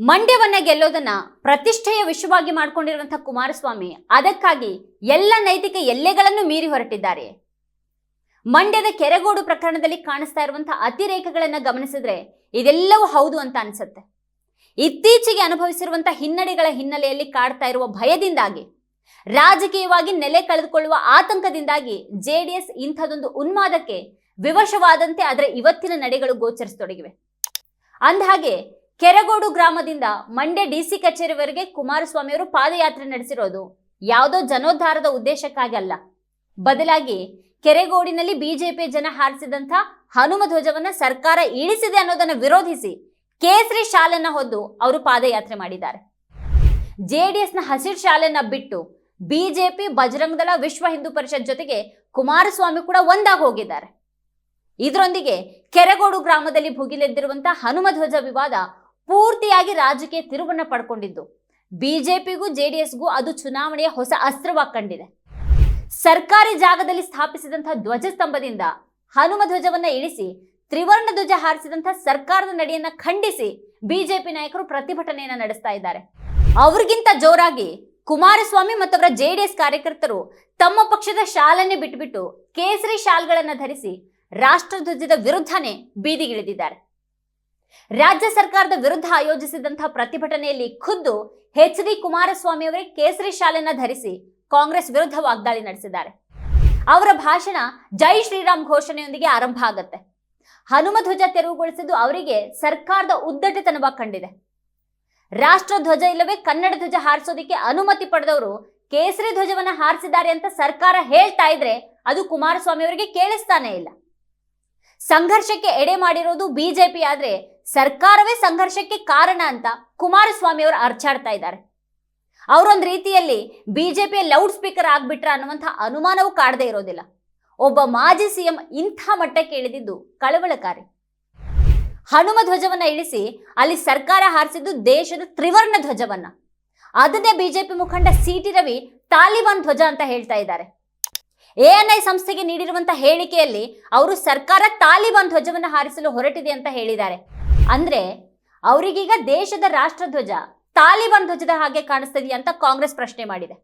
ಮಂಡ್ಯವನ್ನ ಗೆಲ್ಲೋದನ್ನ ಪ್ರತಿಷ್ಠೆಯ ವಿಷಯವಾಗಿ ಮಾಡಿಕೊಂಡಿರುವಂತಹ ಕುಮಾರಸ್ವಾಮಿ, ಅದಕ್ಕಾಗಿ ಎಲ್ಲ ನೈತಿಕ ಎಲ್ಲೆಗಳನ್ನು ಮೀರಿ ಹೊರಟಿದ್ದಾರೆ. ಮಂಡ್ಯದ ಕೆರೆಗೋಡು ಪ್ರಕರಣದಲ್ಲಿ ಕಾಣಿಸ್ತಾ ಇರುವಂತಹ ಅತಿರೇಕಗಳನ್ನ ಗಮನಿಸಿದ್ರೆ ಇದೆಲ್ಲವೂ ಹೌದು ಅಂತ ಅನ್ಸುತ್ತೆ. ಇತ್ತೀಚೆಗೆ ಅನುಭವಿಸಿರುವಂತಹ ಹಿನ್ನಡೆಗಳ ಹಿನ್ನೆಲೆಯಲ್ಲಿ ಕಾಡ್ತಾ ಇರುವ ಭಯದಿಂದಾಗಿ, ರಾಜಕೀಯವಾಗಿ ನೆಲೆ ಕಳೆದುಕೊಳ್ಳುವ ಆತಂಕದಿಂದಾಗಿ ಜೆಡಿಎಸ್ ಇಂಥದೊಂದು ಉನ್ಮಾದಕ್ಕೆ ವಿವಶವಾದಂತೆ ಅದರ ಇವತ್ತಿನ ನಡೆಗಳು ಗೋಚರಿಸತೊಡಗಿವೆ. ಅಂದಹಾಗೆ ಕೆರಗೋಡು ಗ್ರಾಮದಿಂದ ಮಂಡ್ಯ ಡಿಸಿ ಕಚೇರಿವರೆಗೆ ಕುಮಾರಸ್ವಾಮಿ ಅವರು ಪಾದಯಾತ್ರೆ ನಡೆಸಿರೋದು ಯಾವುದೋ ಜನೋದ್ಧಾರದ ಉದ್ದೇಶಕ್ಕಾಗಿ ಅಲ್ಲ. ಬದಲಾಗಿ ಕೆರೆಗೋಡಿನಲ್ಲಿ ಬಿಜೆಪಿ ಜನ ಹಾರಿಸಿದಂಥ ಹನುಮ ಧ್ವಜವನ್ನ ಸರ್ಕಾರ ಇಳಿಸಿದೆ ಅನ್ನೋದನ್ನ ವಿರೋಧಿಸಿ ಕೇಸರಿ ಶಾಲೆನ ಹೊದ್ದು ಅವರು ಪಾದಯಾತ್ರೆ ಮಾಡಿದ್ದಾರೆ. ಜೆಡಿಎಸ್ನ ಹಸಿರು ಶಾಲೆನ ಬಿಟ್ಟು ಬಿಜೆಪಿ, ಬಜರಂಗದಳ, ವಿಶ್ವ ಹಿಂದೂ ಪರಿಷತ್ ಜೊತೆಗೆ ಕುಮಾರಸ್ವಾಮಿ ಕೂಡ ಒಂದಾಗಿ ಹೋಗಿದ್ದಾರೆ. ಇದರೊಂದಿಗೆ ಕೆರೆಗೋಡು ಗ್ರಾಮದಲ್ಲಿ ಭುಗಿಲೆದ್ದಿರುವಂತಹ ಹನುಮ ಧ್ವಜ ವಿವಾದ ಪೂರ್ತಿಯಾಗಿ ರಾಜಕೀಯ ತಿರುವನ್ನ ಪಡ್ಕೊಂಡಿದ್ದು. ಬಿಜೆಪಿಗೂ ಜೆಡಿಎಸ್ಗೂ ಅದು ಚುನಾವಣೆಯ ಹೊಸ ಅಸ್ತ್ರವಾಗಿ ಕಂಡಿದೆ ಸರ್ಕಾರಿ ಜಾಗದಲ್ಲಿ ಸ್ಥಾಪಿಸಿದಂತಹ ಧ್ವಜಸ್ತಂಭದಿಂದ ಹನುಮ ಧ್ವಜವನ್ನ ಇಳಿಸಿ, ತ್ರಿವರ್ಣ ಧ್ವಜ ಹಾರಿಸಿದಂತಹ ಸರ್ಕಾರದ ನಡೆಯನ್ನ ಖಂಡಿಸಿ ಬಿಜೆಪಿ ನಾಯಕರು ಪ್ರತಿಭಟನೆಯನ್ನ ನಡೆಸ್ತಾ ಇದ್ದಾರೆ. ಅವ್ರಿಗಿಂತ ಜೋರಾಗಿ ಕುಮಾರಸ್ವಾಮಿ ಮತ್ತು ಅವರ ಜೆಡಿಎಸ್ ಕಾರ್ಯಕರ್ತರು ತಮ್ಮ ಪಕ್ಷದ ಶಾಲನ್ನೇ ಬಿಟ್ಬಿಟ್ಟು ಕೇಸರಿ ಶಾಲ್ಗಳನ್ನ ಧರಿಸಿ ರಾಷ್ಟ್ರಧ್ವಜದ ವಿರುದ್ಧನೇ ಬೀದಿಗಿಳಿದಿದ್ದಾರೆ. ರಾಜ್ಯ ಸರ್ಕಾರದ ವಿರುದ್ಧ ಆಯೋಜಿಸಿದಂತಹ ಪ್ರತಿಭಟನೆಯಲ್ಲಿ ಖುದ್ದು ಎಚ್ ಡಿ ಕುಮಾರಸ್ವಾಮಿ ಅವರೇ ಕೇಸರಿ ಶಾಲೆಯನ್ನ ಧರಿಸಿ ಕಾಂಗ್ರೆಸ್ ವಿರುದ್ಧ ವಾಗ್ದಾಳಿ ನಡೆಸಿದ್ದಾರೆ. ಅವರ ಭಾಷಣ ಜೈ ಶ್ರೀರಾಮ್ ಘೋಷಣೆಯೊಂದಿಗೆ ಆರಂಭ ಆಗತ್ತೆ. ಹನುಮ ಧ್ವಜ ತೆರವುಗೊಳಿಸಿದ್ದು ಅವರಿಗೆ ಸರ್ಕಾರದ ಉದ್ದಟತನವ ಕಂಡಿದೆ. ರಾಷ್ಟ್ರ ಧ್ವಜ ಇಲ್ಲವೇ ಕನ್ನಡ ಧ್ವಜ ಹಾರಿಸೋದಕ್ಕೆ ಅನುಮತಿ ಪಡೆದವರು ಕೇಸರಿ ಧ್ವಜವನ್ನ ಹಾರಿಸಿದ್ದಾರೆ ಅಂತ ಸರ್ಕಾರ ಹೇಳ್ತಾ ಇದ್ರೆ ಅದು ಕುಮಾರಸ್ವಾಮಿ ಅವರಿಗೆ ಕೇಳಿಸ್ತಾನೆ ಇಲ್ಲ. ಸಂಘರ್ಷಕ್ಕೆ ಎಡೆ ಮಾಡಿರೋದು ಬಿಜೆಪಿ ಆದ್ರೆ ಸರ್ಕಾರವೇ ಸಂಘರ್ಷಕ್ಕೆ ಕಾರಣ ಅಂತ ಕುಮಾರಸ್ವಾಮಿ ಅವರು ಅರ್ಚಾಡ್ತಾ ಇದ್ದಾರೆ. ಅವರೊಂದು ರೀತಿಯಲ್ಲಿ ಬಿಜೆಪಿ ಲೌಡ್ ಸ್ಪೀಕರ್ ಆಗ್ಬಿಟ್ರ ಅನ್ನುವಂಥ ಅನುಮಾನವೂ ಕಾಡದೇ ಇರೋದಿಲ್ಲ. ಒಬ್ಬ ಮಾಜಿ ಸಿಎಂ ಇಂಥ ಮಟ್ಟಕ್ಕೆ ಇಳಿದಿದ್ದು ಕಳವಳಕಾರಿ. ಹನುಮ ಧ್ವಜವನ್ನ ಇಳಿಸಿ ಅಲ್ಲಿ ಸರ್ಕಾರ ಹಾರಿಸಿದ್ದು ದೇಶದ ತ್ರಿವರ್ಣ ಧ್ವಜವನ್ನ. ಅದನ್ನೇ ಬಿಜೆಪಿ ಮುಖಂಡ ಸಿ ಟಿ ರವಿ ತಾಲಿಬಾನ್ ಧ್ವಜ ಅಂತ ಹೇಳ್ತಾ ಇದ್ದಾರೆ. ಎಎನ್ಐ ಸಂಸ್ಥೆಗೆ ನೀಡಿರುವಂತಹ ಹೇಳಿಕೆಯಲ್ಲಿ ಅವರು ಸರ್ಕಾರ ತಾಲಿಬಾನ್ ಧ್ವಜವನ್ನ ಹಾರಿಸಲು ಹೊರಟಿದೆ ಅಂತ ಹೇಳಿದ್ದಾರೆ. ಅಂದ್ರೆ ಅವರಿಗೀಗ ದೇಶದ ರಾಷ್ಟ್ರಧ್ವಜ ತಾಲಿಬಾನ್ ಧ್ವಜದ ಹಾಗೆ ಕಾಣಿಸ್ತಿದೆಯಾ ಅಂತ ಕಾಂಗ್ರೆಸ್ ಪ್ರಶ್ನೆ ಮಾಡಿದೆ.